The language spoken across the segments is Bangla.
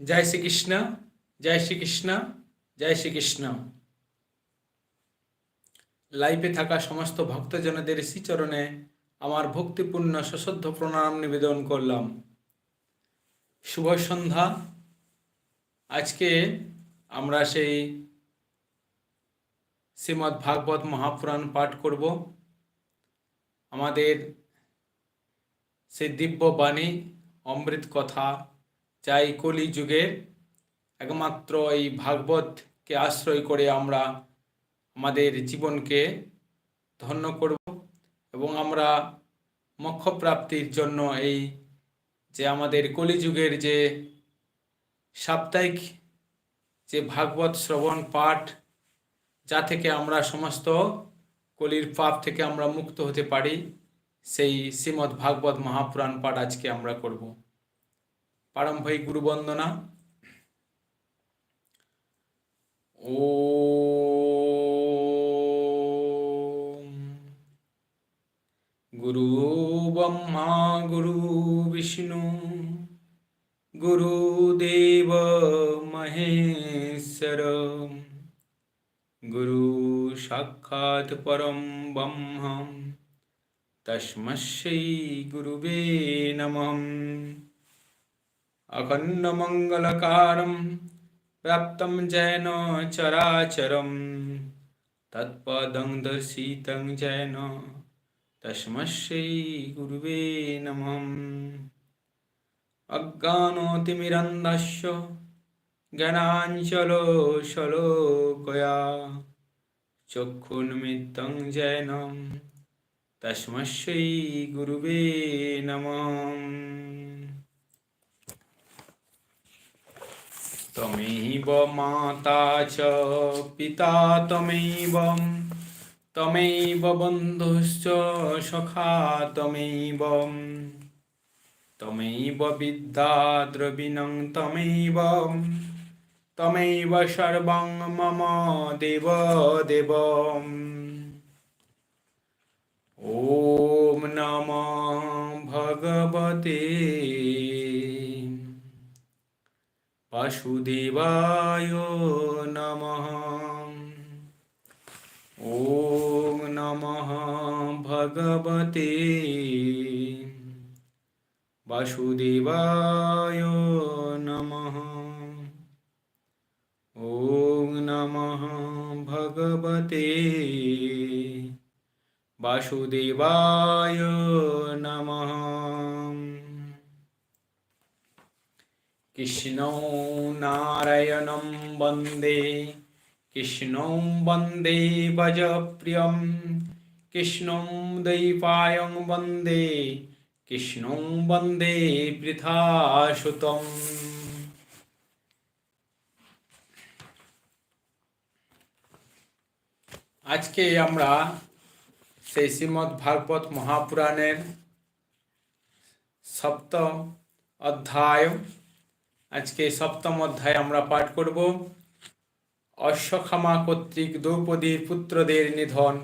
জয় শ্রীকৃষ্ণ জয় শ্রীকৃষ্ণ জয় শ্রীকৃষ্ণ। লাইভে থাকা সমস্ত ভক্তজনদের শ্রীচরণে আমার ভক্তিপূর্ণ সশ্রদ্ধ প্রণাম নিবেদন করলাম। শুভ সন্ধ্যা। আজকে আমরা সেই শ্রীমদ্ ভাগবত মহাপুরাণ পাঠ করব। আমাদের সেই দিব্য বাণী অমৃত কথা যা এই কলি যুগের একমাত্র এই ভাগবতকে আশ্রয় করে আমরা আমাদের জীবনকে ধন্য করব এবং আমরা মোক্ষ প্রাপ্তির জন্য এই যে আমাদের কলিযুগের যে সাপ্তাহিক যে ভাগবত শ্রবণ পাঠ, যা থেকে আমরা সমস্ত কলির পাপ থেকে আমরা মুক্ত হতে পারি, সেই শ্রীমদ্ ভাগবত মহাপুরাণ পাঠ আজকে আমরা করব। প্রারম্ভিক গুরু বন্দনা ও গুরু ব্রহ্মা, গুরু বিষ্ণু গুরুদেব মহেশ্বর, গুরু সাক্ষাৎ পরম ব্রহ্ম। তস্মৈ গুরুবে নমঃ। अखण्डमङ्गलकारं प्राप्तं जैन चराचरं तत्पदं दर्शितं जैन तस्मै गुरुवे नमः अज्ञानोतिमिरन्धस्य ज्ञानाञ्चलोशलोकया चक्षुन्मित्तं जैनं तस्मै गुरुवे नमः त्वमेव माता च पिता त्वमेव त्वमेव बन्धुश्च सखा त्वमेव त्वमेव विद्या द्रविणं त्वमेव त्वमेव सर्वं मम देव देव ॐ नमः भगवते বাসুদেবায় নম ওম নম ভগবতে বাসুদেবায় নম ওম নম ভগবতে বাসুদেবায় নমঃ কৃষ্ণ নারায়ণং বন্দে কৃষ্ণ বন্দে ভজপ্রিয়ম কৃষ্ণ দৈপায়ং বন্দে কৃষ্ণ বন্দে বৃথাসুতম আজকে আমরা সেই শ্রীমৎ ভাগবত মহাপুরাণের সপ্তম অধ্যায় আজকে সপ্তম অধ্যায় আমরা পাঠ করব অশ্বক্ষামা কর্তৃক দ্রৌপদীর পুত্রদের নিধন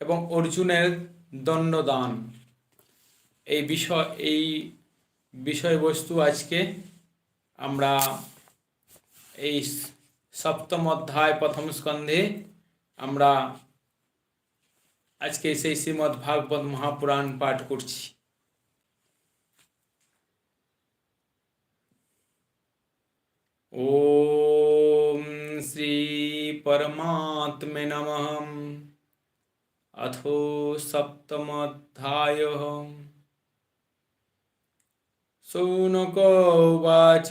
এবং অর্জুনের দণ্ডদান। এই বিষয়, এই বিষয়বস্তু আজকে আমরা এই সপ্তম অধ্যায় প্রথম স্কন্ধে আমরা আজকে সেই শ্রীমদ্ ভাগবত মহাপুরাণ পাঠ করছি। ॐ श्रीपरमात्मे नमः। अथो सप्तमोऽध्यायः। शौनको उवाच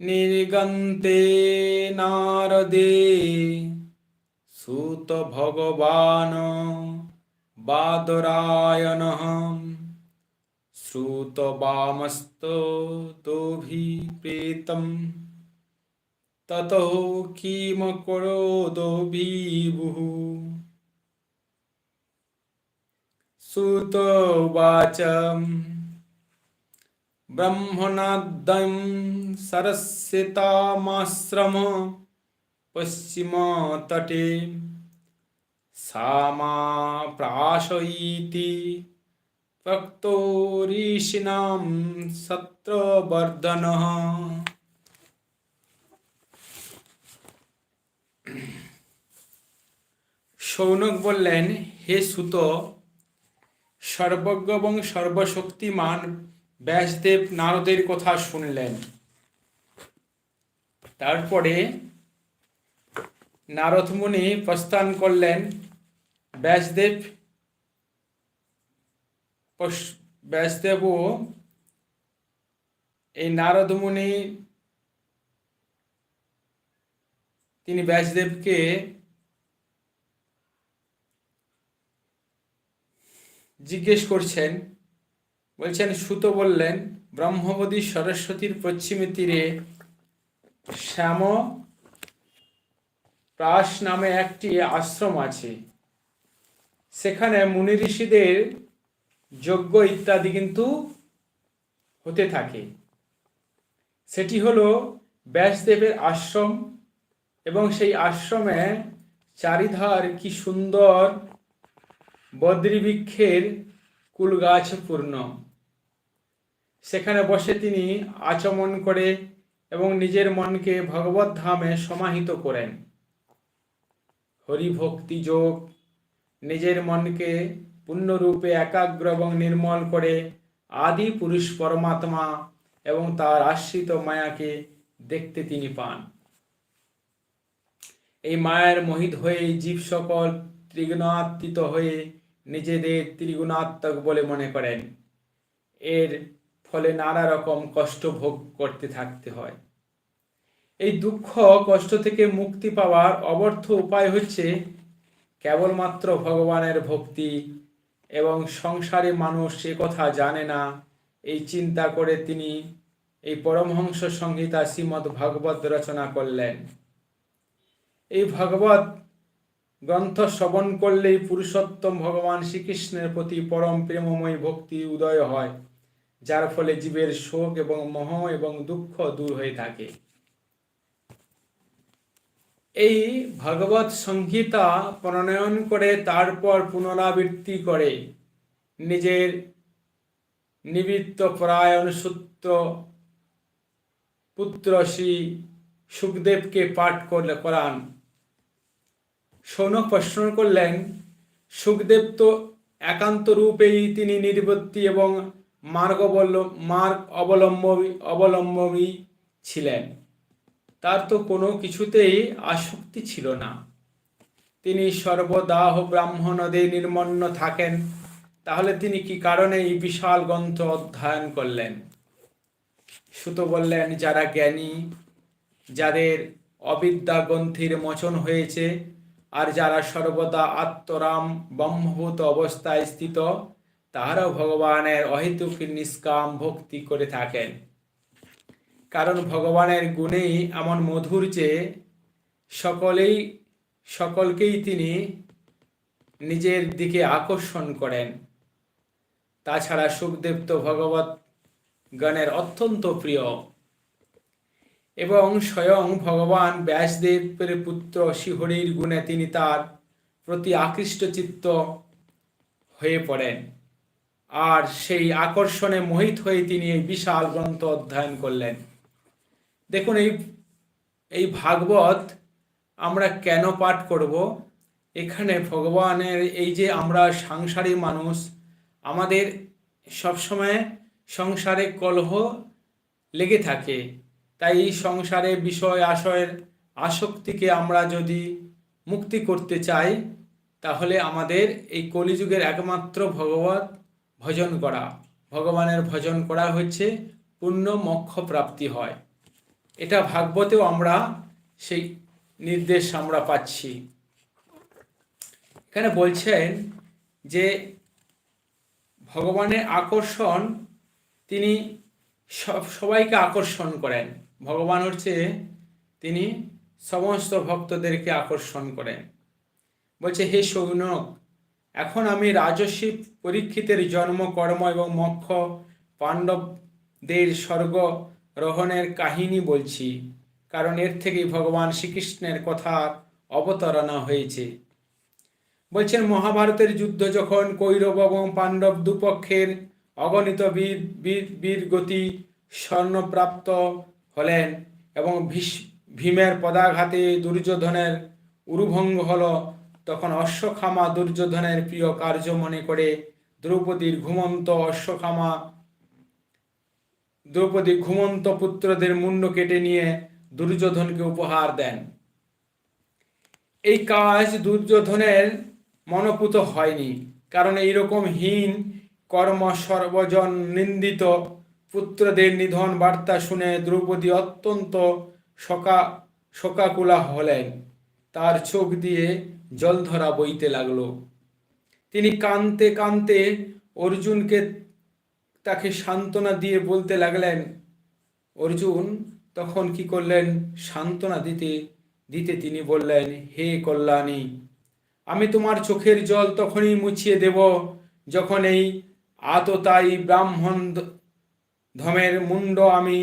निर्गन्ते नारदे सुतभगवान् बादरायणः। श्रुतवामस्ततोभिप्रेतं ततो किं करोदो विभुः श्रुतोवाच ब्रह्मणाद्यं सरस्यतामाश्रम पश्चिमतटे सा मा प्राशयीति প্রক্তোরিষিনাম সত্রবর্ধন সৌনক বললেন হে সুত সর্বজ্ঞ এবং সর্বশক্তিমান ব্যাসদেব নারদের কথা শুনলেন। তারপরে নারদ মুনি প্রস্থান করলেন, ব্যাসদেব ব্যাসদেবও এই নারদ মুনি তিনি ব্যাসদেবকে জিজ্ঞেস করছেন, বলছেন, সুত বললেন ব্রহ্মবতী সরস্বতীর পশ্চিমে তীরে শ্যাম প্রাস নামে একটি আশ্রম আছে। সেখানে মুনি ঋষিদের যজ্ঞ ইত্যাদি কিন্তু হতে থাকে। সেটি হলো ব্যাসদেবের আশ্রম এবং সেই আশ্রমে চারিধার কি সুন্দর বদ্রীবৃক্ষের কুল গাছ পূর্ণ। সেখানে বসে তিনি আচমন করে এবং নিজের মনকে ভগবত ধামে সমাহিত করেন। হরিভক্তি যোগ নিজের মনকে পূর্ণরূপে একাগ্র এবং নির্মল করে আদি পুরুষ পরমাত্মা এবং তার আশ্রিত মায়াকে দেখতে তিনি পান। এই মায়ের মোহিত হয়ে জীব সকল ত্রিগুণাত্মিত হয়ে নিজেদের ত্রিগুণাত্মক বলে মনে করেন। এর ফলে নানা রকম কষ্ট ভোগ করতে থাকতে হয়। এই দুঃখ কষ্ট থেকে মুক্তি পাওয়ার অবর্থ উপায় হচ্ছে কেবলমাত্র ভগবানের ভক্তি এবং সংসারে মানুষ সে কথা জানে না। এই চিন্তা করে তিনি এই পরমহংস সংহিতা শ্রীমদ্ ভাগবত রচনা করলেন। এই ভাগবত গ্রন্থ শ্রবণ করলেই পুরুষোত্তম ভগবান শ্রীকৃষ্ণের প্রতি পরম প্রেমময় ভক্তি উদয় হয়, যার ফলে জীবের শোক এবং মহ এবং দুঃখ দূর হয়ে থাকে। এই ভগবত সংহিতা প্রণয়ন করে তারপর পুনরাবৃত্তি করে নিজের নিবৃত্ত পরায়ণ সূত্র পুত্র শ্রী সুখদেবকে পাঠ করলে, করান। সৌনক প্রশ্ন করলেন, সুখদেব তো একান্ত রূপেই তিনি নির্বর্তী এবং মার্গ মার্গ অবলম্বী অবলম্বী ছিলেন। তার তো কোনো কিছুতেই আসক্তি ছিল না। তিনি সর্বদাহ ব্রাহ্মণদে নির্মন্ন থাকেন। তাহলে তিনি কি কারণে এই বিশাল গ্রন্থ অধ্যয়ন করলেন? সুত বললেন, যারা জ্ঞানী, যাদের অবিদ্যা গ্রন্থির মোচন হয়েছে আর যারা সর্বদা আত্মরাম ব্রহ্মভূত অবস্থায় স্থিত, তাহারাও ভগবানের অহেতুক নিষ্কাম ভক্তি করে থাকেন। কারণ ভগবানের গুণেই এমন মধুর যে সকলেই, সকলকেই তিনি নিজের দিকে আকর্ষণ করেন। তাছাড়া সুখদেব তো ভগবত গণের অত্যন্ত প্রিয়। এবং স্বয়ং ভগবান ব্যাসদেবের পুত্র শিহরির গুণে তিনি তার প্রতি আকৃষ্ট চিত্ত হয়ে পড়েন। আর সেই আকর্ষণে মোহিত হয়ে তিনি এই বিশাল গ্রন্থ অধ্যয়ন করলেন। দেখুন, এই এই ভাগবত আমরা কেন পাঠ করব? এখানে ভগবানের এই যে আমরা সাংসারিক মানুষ, আমাদের সবসময় সংসারে কলহ লেগে থাকে। তাই এই সংসারে বিষয় আশয়ের আসক্তিকে আমরা যদি মুক্তি করতে চাই, তাহলে আমাদের এই কলিযুগের একমাত্র ভগবত ভজন করা, ভগবানের ভজন করা হচ্ছে পূর্ণ মোক্ষ প্রাপ্তি হয়। এটা ভাগবতেও আমরা সেই নির্দেশ আমরা পাচ্ছি। এখানে বলছেন যে ভগবানের আকর্ষণ, তিনি সব, সবাইকে আকর্ষণ করেন। ভগবান হচ্ছে তিনি সমস্ত ভক্তদেরকে আকর্ষণ করেন। বলছে, হে সৌনক, এখন আমি রাজস্বী পরীক্ষিতের জন্ম, কর্ম এবং মক্ষ পাণ্ডবদের স্বর্গ রোহণের কাহিনী বলছি, কারণ এর থেকেই ভগবান শ্রীকৃষ্ণের কথা অবতারণা হয়েছে। বলছেন, মহাভারতের যুদ্ধ যখন কৈরব এবং পাণ্ডব দুপক্ষের অগণিত বীর বীর বীর গতি স্বর্ণপ্রাপ্ত হলেন এবং ভীমের পদাঘাতে দুর্যোধনের উরুভঙ্গ হল, তখন অশ্বখামা দুর্যোধনের প্রিয় কার্য মনে করে দ্রৌপদীর ঘুমন্ত অশ্বখামা দ্রৌপদী ঘুমন্ত পুত্রদের মুন্ড কেটে নিয়ে দুর্যোধনকে উপহার দেন। এই কাজ দুর্যোধনের মনোপুত হয়নি, কারণ এইরকম হীন কর্ম সর্বজন নিন্দিত পুত্রদের নিধন বার্তা শুনে দ্রৌপদী অত্যন্ত শোকা, শোকাকুলা হলেন। তার চোখ দিয়ে জলধরা বইতে লাগল। তিনি কাঁদতে কাঁদতে অর্জুনকে তাকে সান্ত্বনা দিয়ে বলতে লাগলেন, অর্জুন, তখন কি করলেন? সান্ত্বনা দিতে দিতে তিনি বললেন, হে কল্যাণী, আমি তোমার চোখের জল তখনই মুছিয়ে দেব যখন এই আততায়ী ব্রাহ্মণ ধমের মুন্ড আমি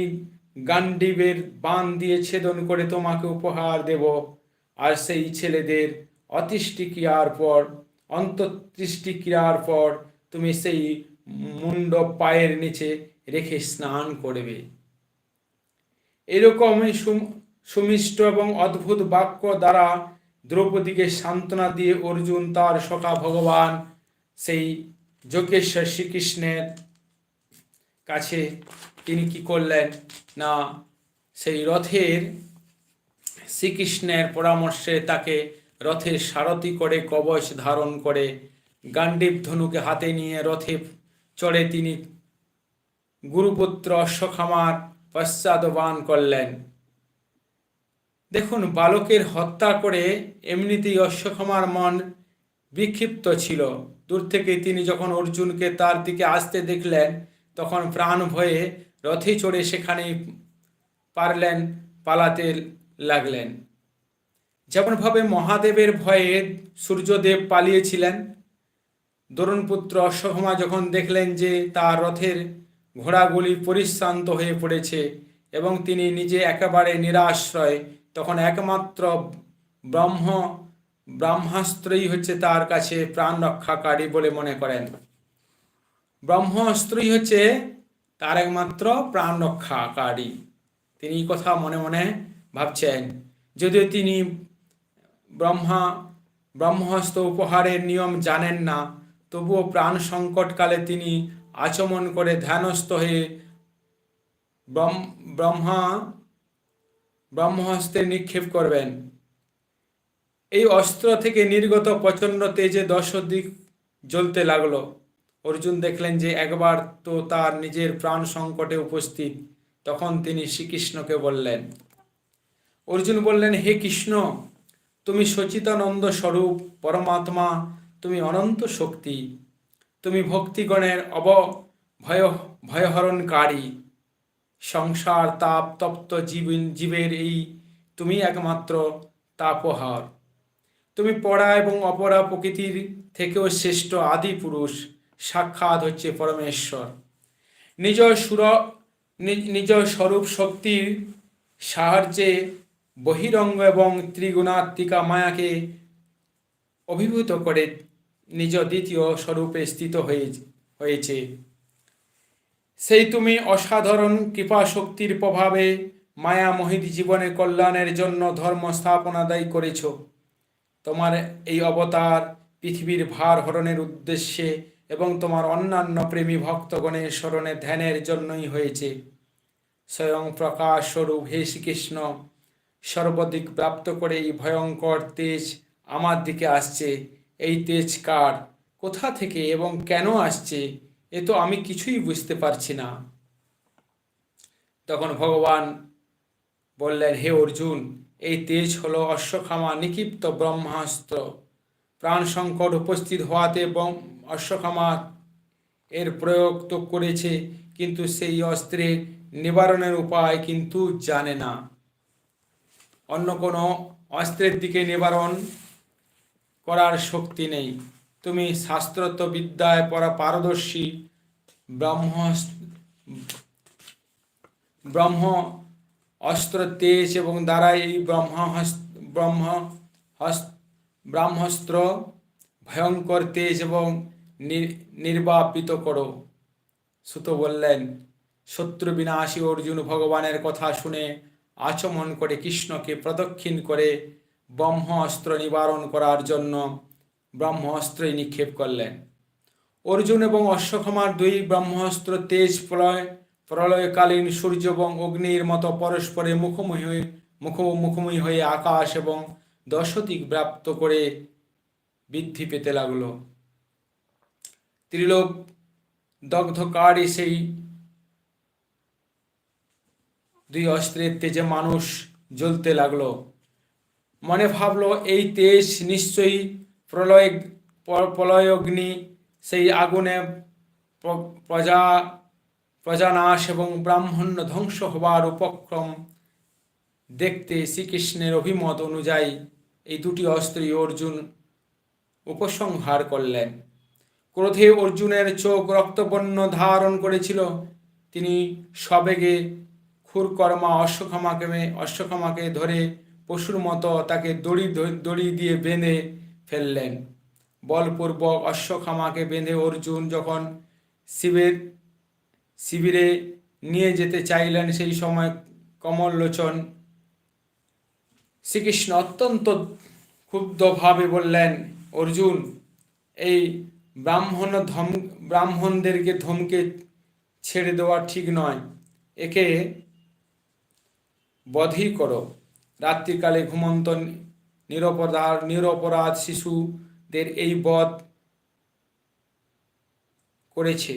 গান্ডীবের বান দিয়ে ছেদন করে তোমাকে উপহার দেব। আর সেই ছেলেদের অতিষ্টি ক্রিয়ার পর অন্তর্দৃষ্টি ক্রিয়ার পর, তুমি সেই মুন্ড পায়ের নিচে রেখে স্নান করবে। এরকমই সুমিষ্ট এবং অদ্ভুত বাক্য দ্বারা দ্রৌপদীকে সান্ত্বনা দিয়ে অর্জুন তার সখা ভগবান সেই যোগেশ্বর শ্রীকৃষ্ণের কাছে তিনি কি করলেন? না, সেই রথের শ্রীকৃষ্ণের পরামর্শে তাকে রথের সারথি করে কবচ ধারণ করে গান্ডীব ধনুকে হাতে নিয়ে রথে চড়ে তিনি। গুরুপুত্র অশ্বখামার পশ্চাদবান করলেন। দেখুন, বালকের হত্যা করে এমনিতেই অশ্বক্ষমার মন বিক্ষিপ্ত ছিল। দূর থেকে তিনি যখন অর্জুনকে তার দিকে আসতে দেখলেন, তখন প্রাণ ভয়ে রথে চড়ে সেখানে পারলেন, পালাতে লাগলেন। যেমনভাবে মহাদেবের ভয়ে সূর্যদেব পালিয়েছিলেন দরুণপুত্র অশ্বক্ষমা যখন দেখলেন যে তার রথের ঘোড়াগুলি পরিশ্রান্ত হয়ে পড়েছে এবং তিনি নিজে একেবারে নিরাশ্রয়, তখন একমাত্র ব্রহ্ম, ব্রহ্মাস্ত্রই হচ্ছে তার কাছে প্রাণ রক্ষাকারী বলে মনে করেন। ব্রহ্মাস্ত্রই হচ্ছে তার একমাত্র প্রাণ রক্ষাকারী। তিনি কথা মনে মনে ভাবছেন, যদিও তিনি ব্রহ্মা, ব্রহ্মহস্ত উপহারের নিয়ম জানেন না তবুও প্রাণ সংকটকালে তিনি আচমন করে ধ্যানস্থ হয়ে ব্রহ্মা ব্রহ্মহস্তে নিক্ষেপ করবেন। এই অস্ত্র থেকে নির্গত প্রচণ্ড তেজে দশ দিক জ্বলতে লাগল। অর্জুন দেখলেন যে একবার তো তার নিজের প্রাণ সংকটে উপস্থিত, তখন তিনি শ্রীকৃষ্ণকে বললেন, অর্জুন বললেন, হে কৃষ্ণ, তুমি সচিতানন্দ স্বরূপ পরমাত্মা তুমি অনন্ত শক্তি, তুমি ভক্তিগণের অব ভয়, ভয়হরণকারী। সংসার, তাপ, তপ্ত জীবন জীবের এই তুমি একমাত্র তাপহার। তুমি পড়া এবং অপরা প্রকৃতির থেকেও শ্রেষ্ঠ আদি পুরুষ, সাক্ষাৎ হচ্ছে পরমেশ্বর। নিজ সুর নিজ স্বরূপ শক্তির সাহায্যে বহিরঙ্গ এবং ত্রিগুণাত্মিকা মায়াকে অভিভূত করে নিজ দ্বিতীয় স্বরূপে স্থিত হয়ে হয়েছে। সেই তুমি অসাধারণ কৃপা শক্তির প্রভাবে মায়া মোহিত জীবনে কল্যাণের জন্য ধর্ম স্থাপনা দায়ী করেছ। তোমার এই অবতার পৃথিবীর ভার হরণের উদ্দেশ্যে এবং তোমার অন্যান্য প্রেমী ভক্তগণের স্মরণে ধ্যানের জন্যই হয়েছে। স্বয়ং প্রকাশ স্বরূপ হে শ্রীকৃষ্ণ সর্বদিক প্রাপ্ত করে এই ভয়ঙ্কর তেজ আমার দিকে আসছে। এই তেজ কার? কোথা থেকে এবং কেন আসছে? এ তো আমি কিছুই বুঝতে পারছি না। তখন ভগবান বললেন, হে অর্জুন, এই তেজ হলো অশ্বক্ষামা নিক্ষিপ্ত ব্রহ্মাস্ত্র। প্রাণ সংকট উপস্থিত হওয়াতে অশ্বক্ষামা এর প্রয়োগ তো করেছে, কিন্তু সেই অস্ত্রের নিবারণের উপায় কিন্তু জানে না। অন্য কোনো অস্ত্রের দিকে নিবারণ করার শক্তি নেই। তুমি শাস্ত্রত বিদ্যায় পরা পারদর্শী। ব্রহ্ম ব্রহ্ম অস্ত্র তেজ এবং দ্বারা এই ব্রহ্ম ব্রহ্ম হস্ত ব্রাহ্মস্ত্র ভয়ঙ্কর তেজ এবং নির্বাপিত করো। সুত বললেন শত্রু বিনাশী অর্জুন ভগবানের কথা শুনে আচমন করে কৃষ্ণকে প্রদক্ষিণ করে ব্রহ্ম অস্ত্র নিবারণ করার জন্য ব্রহ্মাস্ত্রই নিক্ষেপ করলেন। অর্জুন এবং অশ্বক্ষমার দুই ব্রহ্মাস্ত্র তেজ প্রলয় প্রলয়কালীন সূর্য এবং অগ্নির মতো পরস্পরে মুখোমুখি হয়ে- মুখ মুখোমুখি হয়ে আকাশ এবং দশদিক ব্যাপ্ত করে বৃদ্ধি পেতে লাগল। ত্রিলোক দগ্ধকারী সেই দুই অস্ত্রের তেজে মানুষ জ্বলতে লাগল। মনে ভাবলো, এই তেজ নিশ্চয়ই প্রলয়, প্রলয়গ্নি, সেই আগুনে প্রজা, প্রজানাশ এবং ব্রাহ্মণ্য ধ্বংস হবার উপক্রম দেখতে শ্রীকৃষ্ণের অভিমত অনুযায়ী এই দুটি অস্ত্রই অর্জুন উপসংহার করলেন। ক্রোধে অর্জুনের চোখ রক্তবর্ণ ধারণ করেছিল। তিনি সবেগে খুরকর্মা অশ্বক্ষমাকে অশ্বক্ষমাকে ধরে পশুর মতো তাকে দড়ি দড়ি দিয়ে বেঁধে ফেললেন। বলপূর্বক অশ্বক্ষমাকে বেঁধে অর্জুন যখন শিবের, শিবিরে নিয়ে যেতে চাইলেন, সেই সময় কমললোচন শ্রীকৃষ্ণ অত্যন্ত ক্ষুব্ধভাবে বললেন, অর্জুন, এই ব্রাহ্মণ ধম, ব্রাহ্মণদেরকে ধমকে ছেড়ে দেওয়া ঠিক নয়। একে বধই করো। রাত্রিকালে ঘুমন্ত নিরপরাধ নিরপরাধ শিশুদের এই বধ করেছে।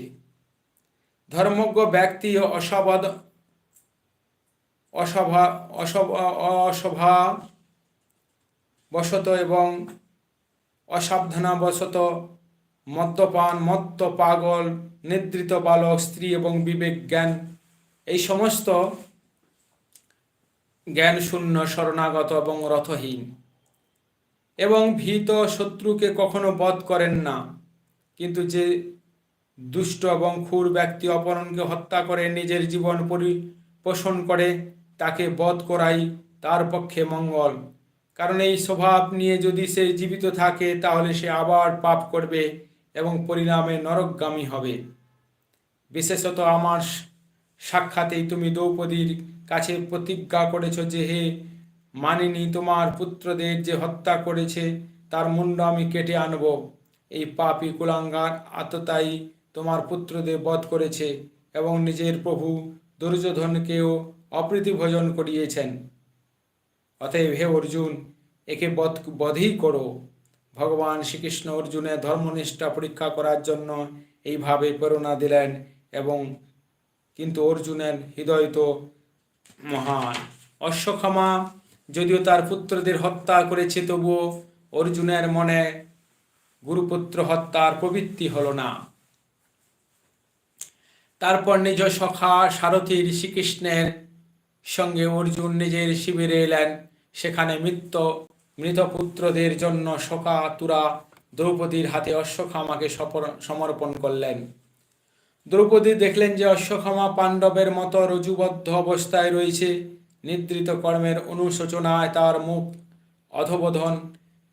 ধর্মজ্ঞ ব্যক্তি অসবাদ অসভা অসভা বশত এবং অসাবধানবশত মদ্যপান, মত্ত পাগল, নিদ্রিত বালক, স্ত্রী এবং বিবেক জ্ঞান এই সমস্ত জ্ঞান শূন্য শরণাগত এবং রথহীন। এবং ভীত শত্রুকে কখনো বধ করেন না। কিন্তু যে দুষ্ট এবং ক্ষুর ব্যক্তি অপরণকে হত্যা করে নিজের জীবন পরি পোষণ করে, তাকে বধ করাই তার পক্ষে মঙ্গল। কারণ এই স্বভাব নিয়ে যদি সে জীবিত থাকে, তাহলে সে আবার পাপ করবে এবং পরিণামে নরকগামী হবে। বিশেষত আমার সাক্ষাতেই তুমি দ্রৌপদীর কাছে প্রতিজ্ঞা করেছ যে হে মানিনি, তোমার পুত্রদের যে হত্যা করেছে, তার মুন্ড আমি কেটে আনব। এই পাপী কুলাঙ্গার আততাই তোমার পুত্রদের বধ করেছে এবং নিজের প্রভু দুর্যোধনকেও অপ্রীতি ভোজন করিয়েছেন। অতএব হে অর্জুন, একে বধ, বধই করো। ভগবান শ্রীকৃষ্ণ অর্জুনের ধর্মনিষ্ঠা পরীক্ষা করার জন্য এইভাবে প্রেরণা দিলেন এবং কিন্তু অর্জুনের হৃদয় তো মহান। অশ্বক্ষমা, যদিও তার পুত্রদের হত্যা করেছে, তবুও অর্জুনের মনে গুরুপুত্র হত্যার প্রবৃত্তি হলো না। তারপর নিজ সখা সারথীর শ্রীকৃষ্ণের সঙ্গে অর্জুন নিজের শিবিরে এলেন। সেখানে মৃত্য মৃত পুত্রদের জন্য সখা, তুরা, দ্রৌপদীর হাতে অশ্বক্ষামাকে সমর্পণ করলেন। দ্রৌপদী দেখলেন যে অশ্বক্ষমা পাণ্ডবের মতো রজুবদ্ধ অবস্থায় রয়েছে। নিদ্রিত কর্মের অনুশোচনায় তার মুখ অধবোধন।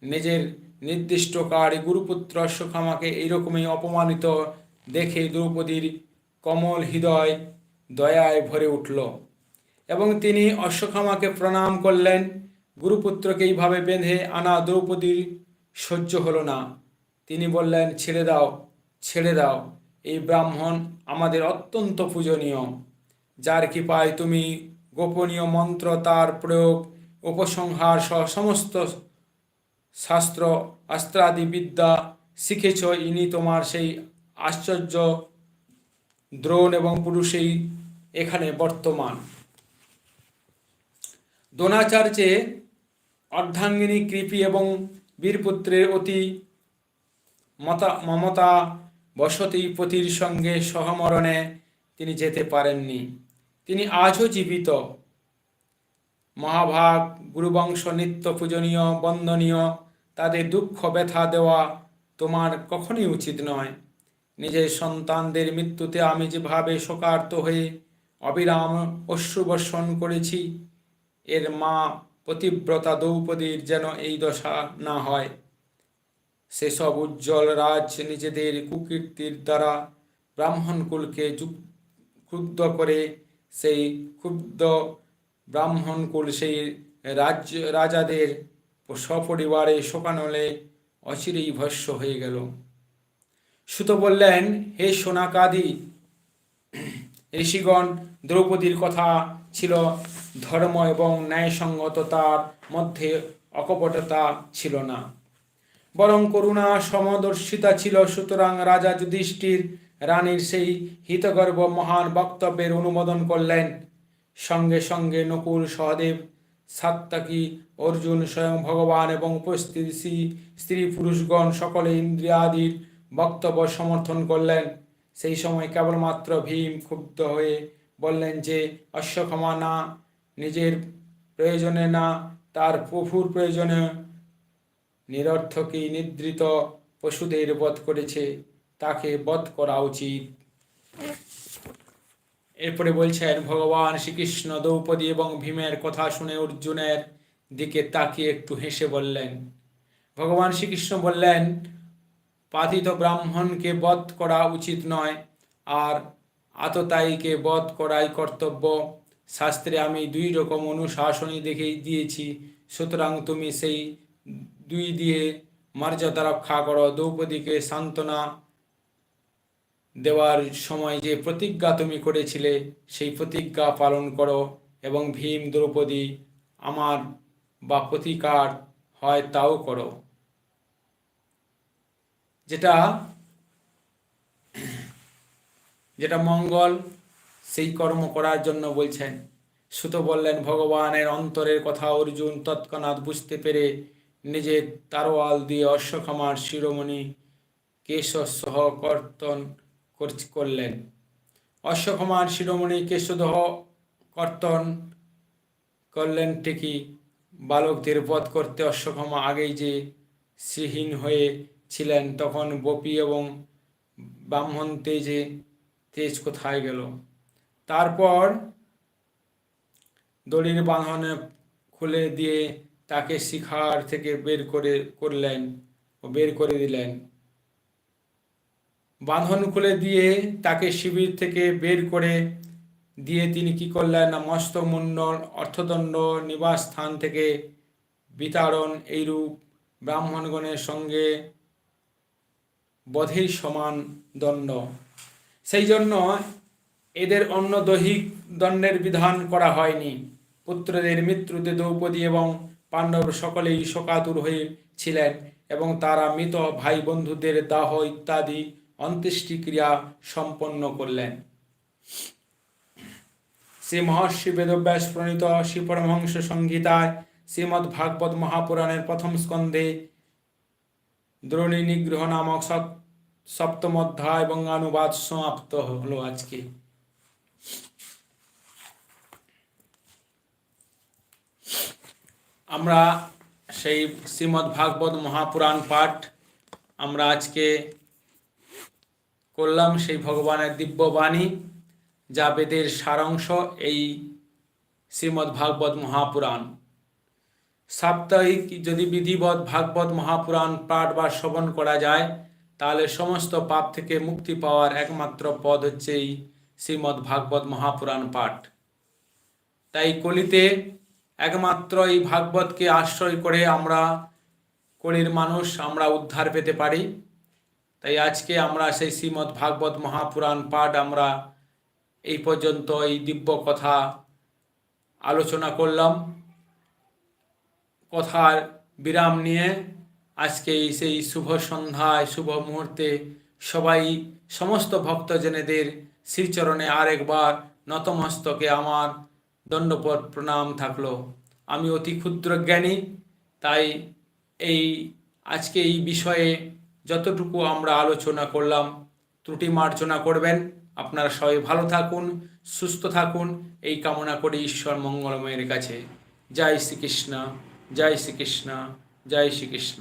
নিজের নির্দিষ্টকারী গুরুপুত্র অশ্বক্ষামাকে এইরকমই অপমানিত দেখে দ্রৌপদীর কমল হৃদয় দয়ায় ভরে উঠল এবং তিনি অশ্বক্ষামাকে প্রণাম করলেন। গুরুপুত্রকে এইভাবে বেঁধে আনা দ্রৌপদীর সহ্য হলো না। তিনি বললেন, ছেড়ে দাও ছেড়ে দাও। এই ব্রাহ্মণ আমাদের অত্যন্ত পূজনীয়। যার কৃপায় তুমি গোপনীয় মন্ত্র, তার প্রয়োগ, উপসংহার সহ সমস্ত শাস্ত্র অস্ত্রাদি বিদ্যা শিখেছ। ইনি তোমার সেই আশ্চর্য দ্রোণ এবং পুরুষেই এখানে বর্তমান। দ্রোণাচার্যে অর্ধাঙ্গিনী কৃপি এবং বীরপুত্রের অতি মতা, মমতা বসতি পতির সঙ্গে সহমরণে তিনি যেতে পারেননি। তিনি আজও জীবিত। মহাভাগ, গুরুবংশ, নিত্য পূজনীয়, বন্দনীয়, তাদের দুঃখ ব্যথা দেওয়া তোমার কখনই উচিত নয়। নিজের সন্তানদের মৃত্যুতে আমি যেভাবে শোকার্ত হয়ে অবিরাম অশ্রুবর্ষণ করেছি, এর মা পতিব্রতা দ্রৌপদীর যেন এই দশা না হয়। সেসব উজ্জ্বল রাজ নিজেদের কুকীর্তির দ্বারা ব্রাহ্মণকুলকে ক্ষুব্ধ করে, সেই ক্ষুব্ধ ব্রাহ্মণকুল সেই রাজ্য রাজাদের সপরিবারে শোকানলে অচিরেই ভস্য হয়ে গেল। সুত বললেন, হে সোনাকাদি, ঋষিগণ, দ্রৌপদীর কথা ছিল ধর্ম এবং ন্যায়সঙ্গততার মধ্যে অকপটতা ছিল না। বরং করুণা সমদর্শিতা ছিল, সুতরাং রাজা যুধিষ্ঠির রানীর সেই হিতগর্ভ মহান বক্তব্যের অনুমোদন করলেন। সঙ্গে সঙ্গে নকুল সহদেব, সাত্তাকি, অর্জুন স্বয়ং ভগবান এবং উপস্থিত স্ত্রী- স্ত্রী পুরুষগণ সকলে ইন্দ্রিয়াদির বক্তব্য সমর্থন করলেন। সেই সময় কেবলমাত্র ভীম ক্ষুব্ধ হয়ে বললেন যে, অশ্বক্ষমা না, নিজের প্রয়োজনে না, তার প্রভুর প্রয়োজনে নিরর্থকই নিদ্রিত পশুদের বধ করেছে? তাকে বধ করা উচিত। এরপরে বলছেন, ভগবান শ্রীকৃষ্ণ দ্রৌপদী এবং ভীমের কথা শুনে অর্জুনের দিকে তাকিয়ে একটু হেসে বললেন, ভগবান শ্রীকৃষ্ণ বললেন পাতিত ব্রাহ্মণকে বধ করা উচিত নয়, আর আততায়ীকে বধ করাই কর্তব্য। শাস্ত্রে আমি দুই রকম অনুশাসনই দেখে দিয়েছি, সুতরাং তুমি সেই দুই দিয়ে মর্যাদা রক্ষা করো, দ্রৌপদীকে সান্ত্বনা দেওয়ার সময় যে প্রতিজ্ঞা তুমি করেছিলে, সেই প্রতিজ্ঞা পালন করো এবং ভীম, দ্রৌপদী আমার বা প্রতিকার হয় তাও করো। যেটা যেটা মঙ্গল সেই কর্ম করার জন্য বলছেন। সুত বললেন, ভগবানের অন্তরের কথা অর্জুন তৎক্ষণাৎ বুঝতে পেরে নিজের তারোয়াল দিয়ে অশ্বক্ষমার শিরোমণি কেশসহ কর্তন কর- করলেন। অশ্বক্ষমার শিরোমণি কেশদহ কর্তন করলেন ঠিকই। বালকদের বধ করতে অশ্বক্ষমা আগেই যে শ্রীহীন হয়ে ছিলেন, তখন বপি এবং ব্রাহ্মণ তেজে তেজ কোথায় গেল? তারপর দড়ির বাঁধনে খুলে দিয়ে তাকে শিখার থেকে বের করে করলেন ও বের করে দিলেন। বাঁধন খুলে দিয়ে তাকে শিবির থেকে বের করে দিয়ে তিনি কি করলেন? না মস্তমুন্ডন অর্থদণ্ড নিবাস স্থান থেকে বিতাড়ন এইরূপ ব্রাহ্মণগণের সঙ্গে বধের সমান দণ্ড। সেই জন্য এদের অন্য দৈহিক দণ্ডের বিধান করা হয়নি। পুত্রদের মৃত্যুতে দ্রৌপদী এবং পাণ্ডব সকলেই শোকাতুর হয়ে ছিলেন এবং তারা মৃত ভাই বন্ধুদের দাহ ইত্যাদি অন্ত্যেষ্টিক্রিয়া সম্পন্ন করলেন। শ্রী মহর্ষি বেদব্যাস প্রণীত শ্রী পরমহংস সংহিতায় শ্রীমদ্ ভাগবত মহাপুরাণের প্রথম স্কন্ধে দ্রোণী নিগ্রহ নামক সপ- সপ্তম অধ্যায় এবং অনুবাদ সমাপ্ত হলো আজকে। আমরা সেই শ্রীমদ্ ভাগবত মহাপুরাণ পাঠ আমরা আজকে করলাম, সেই ভগবানের দিব্য বাণী যা বেদের সারাংশ, এই শ্রীমদ্ ভাগবত মহাপুরাণ। সাপ্তাহিক যদি বিধিবৎ ভাগবত মহাপুরাণ পাঠ বা শ্রবণ করা যায়, তাহলে সমস্ত পাপ থেকে মুক্তি পাওয়ার একমাত্র পদ হচ্ছে এই শ্রীমদ্ ভাগবত মহাপুরাণ পাঠ। তাই কলিতে একমাত্র এই ভাগবতকে আশ্রয় করে আমরা কলির মানুষ, আমরা উদ্ধার পেতে পারি। তাই আজকে আমরা সেই শ্রীমদ্ ভাগবত মহাপুরাণ পাঠ আমরা এই পর্যন্ত এই দিব্য কথা আলোচনা করলাম। কথার বিরাম নিয়ে আজকে সেই শুভ সন্ধ্যায়, শুভ মুহূর্তে সবাই সমস্ত ভক্তজনেদের শ্রীচরণে আরেকবার নতমস্তকে আমার দণ্ডপট প্রণাম থাকল। আমি অতি ক্ষুদ্র জ্ঞানী, তাই এই আজকে এই বিষয়ে যতটুকু আমরা আলোচনা করলাম, ত্রুটি মার্জনা করবেন। আপনারা সবাই ভালো থাকুন, সুস্থ থাকুন। এই কামনা করে ঈশ্বর মঙ্গলময়ের কাছে। জয় শ্রীকৃষ্ণ জয় শ্রীকৃষ্ণ জয় শ্রীকৃষ্ণ।